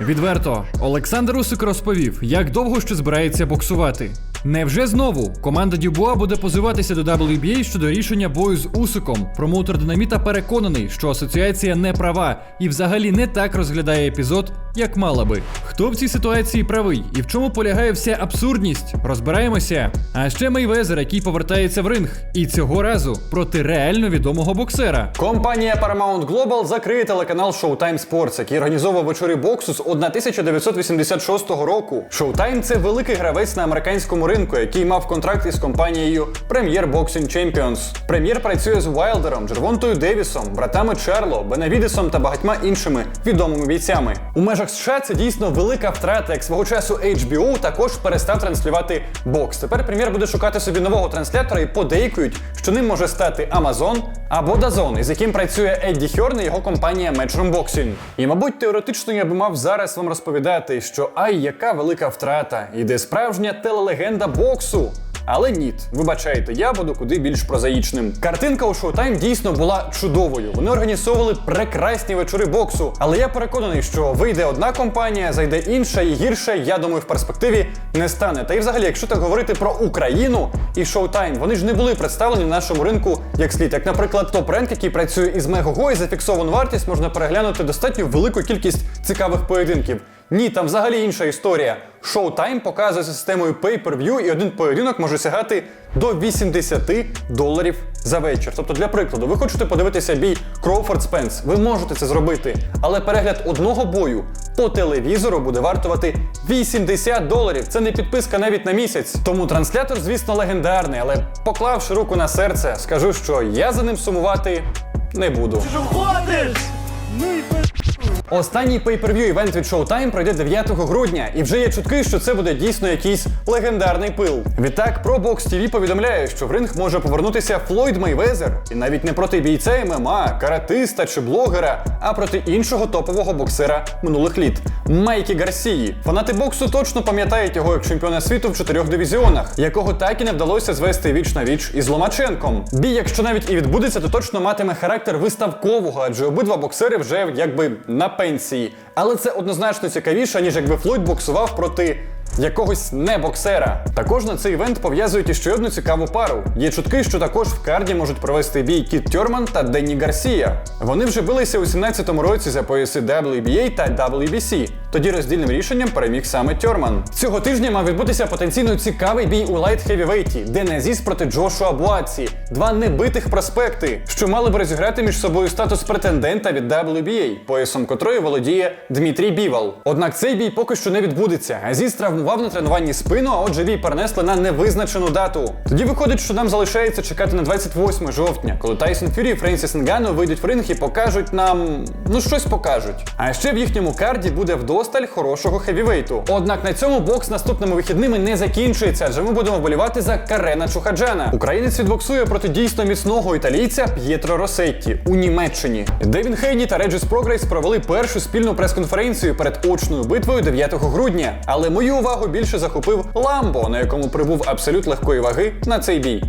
Відверто, Олександр Усик розповів, як довго ще збирається боксувати. Невже знову команда Дюбуа буде позиватися до WBA щодо рішення бою з Усиком? Промоутер Динаміта переконаний, що асоціація не права і взагалі не так розглядає епізод, як мала би. Хто в цій ситуації правий і в чому полягає вся абсурдність? Розбираємося. А ще Мейвезер, який повертається в ринг, і цього разу проти реально відомого боксера. Компанія Paramount Global закриє телеканал Showtime Sports, який організовував вечори боксу з 1986 року. Showtime – це великий гравець на американському ринку, який мав контракт із компанією Premier Boxing Champions. Прем'єр працює з Уайлдером, Джервонтою Девісом, братами Чарло, Бенавідесом та багатьма іншими відомими бійцями. У межах США це дійсно велика втрата, як свого часу HBO також перестав транслювати бокс. Тепер прем'єр буде шукати собі нового транслятора і подейкують, що ним може стати Amazon або DAZN, із яким працює Едді Хьорн і його компанія Matchroom Boxing. І, мабуть, теоретично я би мав зараз вам розповідати, що ай, яка велика втрата, іде справжня телелегенда боксу. Але ні, вибачайте, я буду куди більш прозаїчним. Картинка у Showtime дійсно була чудовою. Вони організовували прекрасні вечори боксу. Але я переконаний, що вийде одна компанія, зайде інша і гірше, я думаю, в перспективі не стане. Та й взагалі, якщо так говорити про Україну і Showtime, вони ж не були представлені на нашому ринку як слід. Як, наприклад, топ ренк, який працює із Мегого, і зафіксовану вартість можна переглянути достатньо велику кількість цікавих поєдинків. Ні, там взагалі інша історія. Showtime показує системою Pay-Per-View, і один поєдинок може сягати до 80 доларів за вечір. Тобто, для прикладу, ви хочете подивитися бій Кроуфорд Спенс, ви можете це зробити. Але перегляд одного бою по телевізору буде вартувати 80 доларів. Це не підписка навіть на місяць. Тому транслятор, звісно, легендарний, але поклавши руку на серце, скажу, що я за ним сумувати не буду. Останній pay-per-view івент від Showtime пройде 9 грудня, і вже є чутки, що це буде дійсно якийсь легендарний пил. Відтак, про Box TV повідомляє, що в ринг може повернутися Флойд Мейвезер, і навіть не проти бійця ММА, каратиста чи блогера, а проти іншого топового боксера минулих літ Майкі Гарсії. Фанати боксу точно пам'ятають його як чемпіона світу в чотирьох дивізіонах, якого так і не вдалося звести віч на віч із Ломаченком. Бій, якщо навіть і відбудеться, то точно матиме характер виставкового, адже обидва боксери вже якби на пенсії. Але це однозначно цікавіше, ніж якби Флойд боксував проти. Якогось не боксера. Також на цей івент пов'язують іще одну цікаву пару. Є чутки, що також в карді можуть провести бій Кіт Тьорман та Денні Гарсія. Вони вже билися у 17-му році за пояси WBA та WBC. Тоді роздільним рішенням переміг саме Тьорман. Цього тижня мав відбутися потенційно цікавий бій у лайт хевівейті, де Назіс проти Джошуа Буаці. Два небитих проспекти, що мали б розіграти між собою статус претендента від WBA, поясом котрої володіє Дмитрій Бівал. Однак цей бій поки що не відбудеться. Азіз травмував на тренуванні спину, а отже бій перенесли на невизначену дату. Тоді виходить, що нам залишається чекати на 28 жовтня, коли Тайсон Фюрі і Френсіс Нгану вийдуть в ринг і покажуть нам. ну щось покажуть. А ще в їхньому карді буде вдосталь хорошого хевівейту. Однак на цьому бокс наступними вихідними не закінчується, адже ми будемо вболівати за Карена Чухаджана. Українець відбоксує проти дійсно міцного італійця П'єтро Росетті у Німеччині. Девін Хейні та Реджіс Прогрейс провели першу спільну прес-конференцію перед очною битвою 9 грудня. Але мою увагу більше захопив Ламбо, на якому прибув абсолют легкої ваги на цей бій.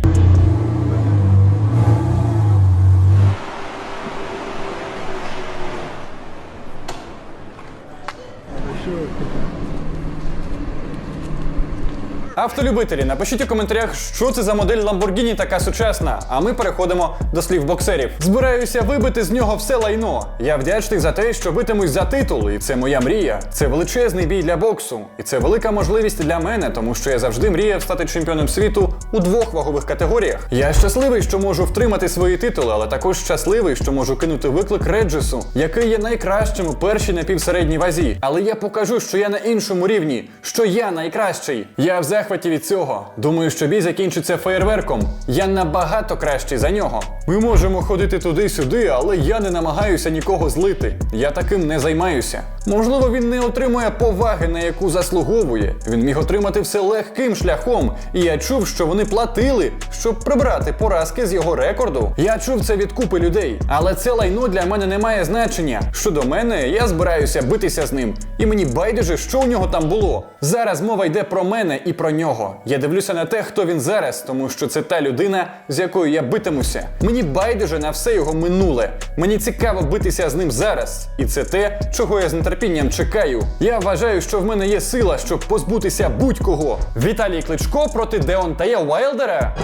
Автолюбителі, напишіть у коментарях, що це за модель Lamborghini така сучасна. А ми переходимо до слів боксерів. Збираюся вибити з нього все лайно. Я вдячний за те, що битимусь за титул, і це моя мрія. Це величезний бій для боксу, і це велика можливість для мене, тому що я завжди мріяв стати чемпіоном світу у двох вагових категоріях. Я щасливий, що можу втримати свої титули, але також щасливий, що можу кинути виклик Реджесу, який є найкращим у першій напівсередній вазі. Але я покажу, що я на іншому рівні, що я найкращий. Я в захваті від цього. Думаю, що бій закінчиться феєрверком. Я набагато кращий за нього. Ми можемо ходити туди-сюди, але я не намагаюся нікого злити. Я таким не займаюся. Можливо, він не отримує поваги, на яку заслуговує. Він міг отримати все легким шляхом, і я чув, що вони платили, щоб прибрати поразки з його рекорду. Я чув це від купи людей, але це лайно для мене не має значення. Щодо мене, я збираюся битися з ним, і мені байдуже, що у нього там було. Зараз мова йде про мене і про нього. Я дивлюся на те, хто він зараз, тому що це та людина, з якою я битимуся. Мені байдуже на все його минуле. Мені цікаво битися з ним зараз. І це те, чого я з нетерпінням чекаю. Я вважаю, що в мене є сила, щоб позбутися будь-кого. Віталій Кличко проти Деонтая Уайлдера.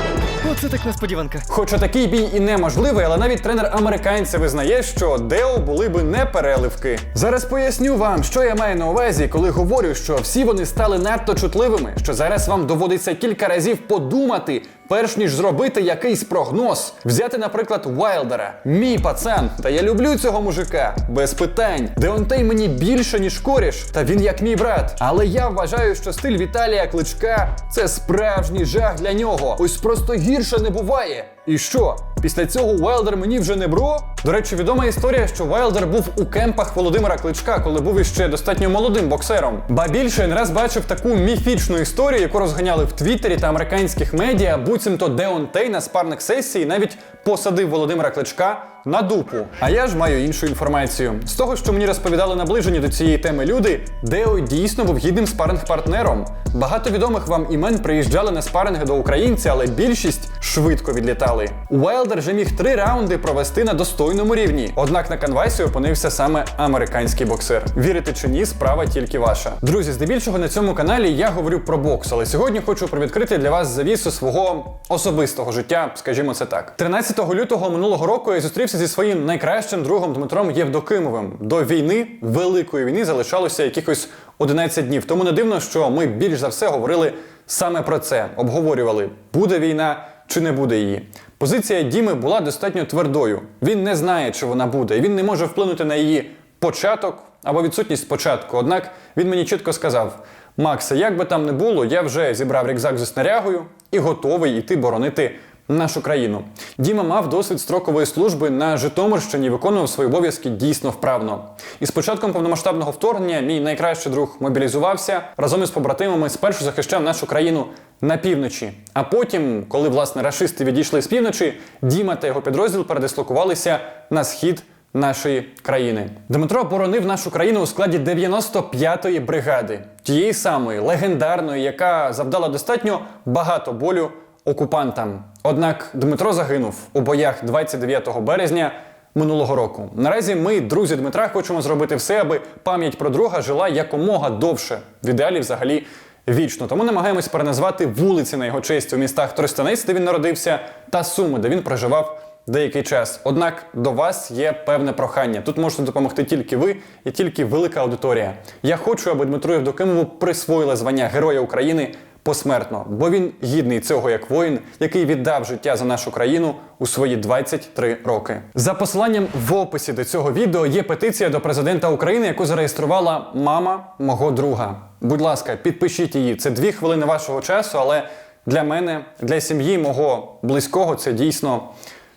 Оце так несподіванка. Хоча такий бій і неможливий, але навіть тренер американця визнає, що Део були би не переливки. Зараз поясню вам, що я маю на увазі, коли говорю, що всі вони стали надто чутливими, що зараз вам доводиться кілька разів подумати. Перш ніж зробити якийсь прогноз, взяти, наприклад, Уайлдера, мій пацан, та я люблю цього мужика, без питань. Деонтей мені більше, ніж коріш, та він як мій брат. Але я вважаю, що стиль Віталія Кличка це справжній жах для нього. Ось просто гірше не буває. І що? Після цього Уайлдер мені вже не бро? До речі, відома історія, що Уайлдер був у кемпах Володимира Кличка, коли був іще достатньо молодим боксером. Ба більше не раз бачив таку міфічну історію, яку розганяли в Твіттері та американських медіа, буцімто Деон Тей на спарних сесії навіть посадив Володимира Кличка на дупу. А я ж маю іншу інформацію. З того, що мені розповідали наближені до цієї теми люди, Део дійсно був гідним спаринг-партнером. Багато відомих вам імен приїжджали на спаринги до українця, але більшість швидко відлітали. Уайлдер же міг три раунди провести на достойному рівні. Однак на канвасі опинився саме американський боксер. Вірите чи ні, справа тільки ваша. Друзі, здебільшого на цьому каналі я говорю про бокс, але сьогодні хочу привідкрити для вас завісу свого особистого життя, скажімо це так. 13 лютого минулого року я зустрівся зі своїм найкращим другом Дмитром Євдокимовим. До війни, великої війни, залишалося якихось 11 днів. Тому не дивно, що ми більш за все говорили саме про це, обговорювали, буде війна чи не буде її. Позиція Діми була достатньо твердою. Він не знає, чи вона буде, і він не може вплинути на її початок або відсутність початку. Однак він мені чітко сказав: Максе, як би там не було, я вже зібрав рюкзак зі снарягою і готовий іти боронити нашу країну. Діма мав досвід строкової служби на Житомирщині, виконував свої обов'язки дійсно вправно. І з початком повномасштабного вторгнення мій найкращий друг мобілізувався разом із побратимами спершу захищав нашу країну на півночі. А потім, коли власне рашисти відійшли з півночі, Діма та його підрозділ передислокувалися на схід нашої країни. Дмитро боронив нашу країну у складі 95-ї бригади, тієї самої легендарної, яка завдала достатньо багато болю окупантам. Однак Дмитро загинув у боях 29 березня. Минулого року наразі ми, друзі Дмитра, хочемо зробити все, аби пам'ять про друга жила якомога довше, в ідеалі взагалі вічно. Тому намагаємось переназвати вулиці на його честь у містах Тростянець, де він народився, та Суми, де він проживав деякий час. Однак до вас є певне прохання. Тут можете допомогти тільки ви і тільки велика аудиторія. Я хочу, аби Дмитру Євдокимову присвоїли звання Героя України посмертно, бо він гідний цього як воїн, який віддав життя за нашу країну у свої 23 роки. За посиланням в описі до цього відео є петиція до президента України, яку зареєструвала мама мого друга. Будь ласка, підпишіть її. Це дві хвилини вашого часу, але для мене, для сім'ї мого близького, це дійсно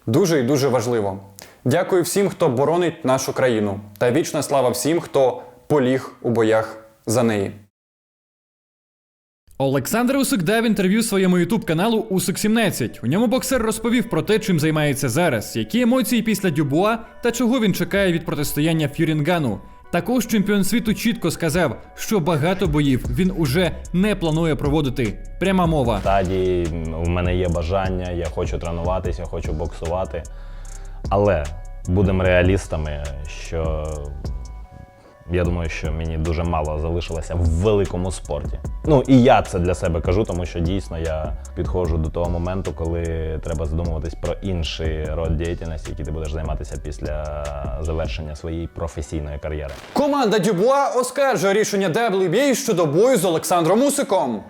дуже і дуже важливо. Дякую всім, хто боронить нашу країну, та вічна слава всім, хто поліг у боях за неї. Олександр Усик дав інтерв'ю своєму ютуб каналу Усик 17. У ньому боксер розповів про те, чим займається зараз, які емоції після Дюбуа та чого він чекає від протистояння Фюрінгану. Також чемпіон світу чітко сказав, що багато боїв він уже не планує проводити. Пряма мова. стадії в мене є бажання, я хочу тренуватися, хочу боксувати. Але будемо реалістами, що я думаю, що мені дуже мало залишилося в великому спорті. Ну і я це для себе кажу, тому що дійсно я підходжу до того моменту, коли треба задумуватись про інший род діяльності, який ти будеш займатися після завершення своєї професійної кар'єри. Команда Дюбуа оскаржує рішення WBA щодо бою з Олександром Усиком.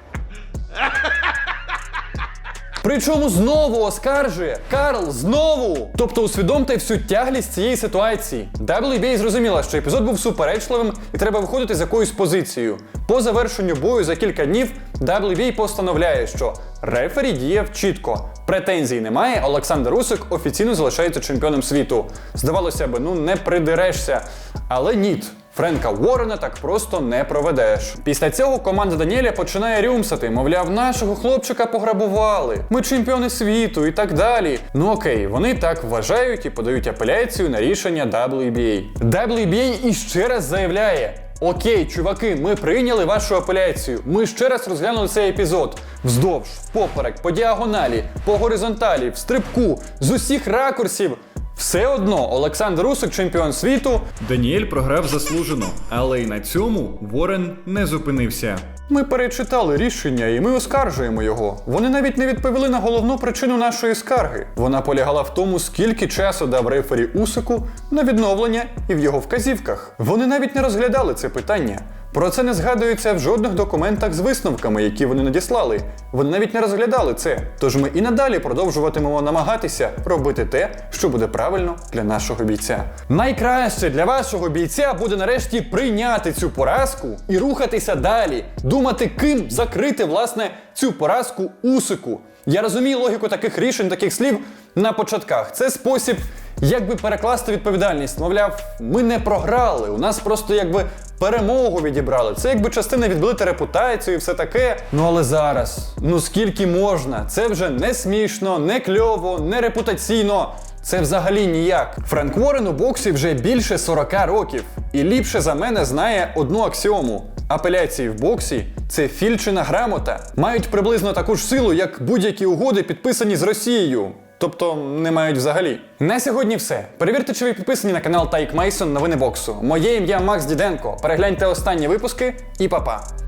Причому знову оскаржує Карл знову. Тобто усвідомте всю тяглість цієї ситуації. WBA зрозуміла, що епізод був суперечливим і треба виходити з якоюсь позицією. По завершенню бою за кілька днів WBA постановляє, що рефері діяв чітко. Претензій немає. Олександр Усик офіційно залишається чемпіоном світу. Здавалося б, ну не придерешся. Але ніт. Френка Уоррена так просто не проведеш. Після цього команда Даніеля починає рюмсати, мовляв, нашого хлопчика пограбували. Ми чемпіони світу і так далі. Ну окей, вони так вважають і подають апеляцію на рішення WBA. WBA іще раз заявляє. окей, чуваки, ми прийняли вашу апеляцію. Ми ще раз розглянули цей епізод вздовж, впоперек, по діагоналі, по горизонталі, в стрибку, з усіх ракурсів. Все одно Олександр Усик, чемпіон світу, Даніель програв заслужено, але й на цьому Ворен не зупинився. Ми перечитали рішення і ми оскаржуємо його. Вони навіть не відповіли на головну причину нашої скарги. Вона полягала в тому, скільки часу дав рефері Усику на відновлення і в його вказівках. Вони навіть не розглядали це питання. Про це не згадується в жодних документах з висновками, які вони надіслали. Вони навіть не розглядали це. Тож ми і надалі продовжуватимемо намагатися робити те, що буде правильно для нашого бійця. Найкраще для вашого бійця буде нарешті прийняти цю поразку і рухатися далі, думати, ким закрити власне цю поразку усику. Я розумію логіку таких рішень, таких слів на початках. Це спосіб, якби перекласти відповідальність. Мовляв, ми не програли, у нас просто якби перемогу відібрали. Це якби частина відбилити репутацію і все таке. Ну але зараз, ну скільки можна? Це вже не смішно, не кльово, не репутаційно. Це взагалі ніяк. Френк Уоррен у боксі вже більше 40 років і ліпше за мене знає одну аксіому. Апеляції в боксі це фільчина грамота. Мають приблизно таку ж силу, як будь-які угоди, підписані з Росією. Тобто не мають взагалі. На сьогодні все. Перевірте, чи ви підписані на канал Тайк Мейсон Новини боксу. Моє ім'я Макс Діденко. Перегляньте останні випуски і па-па.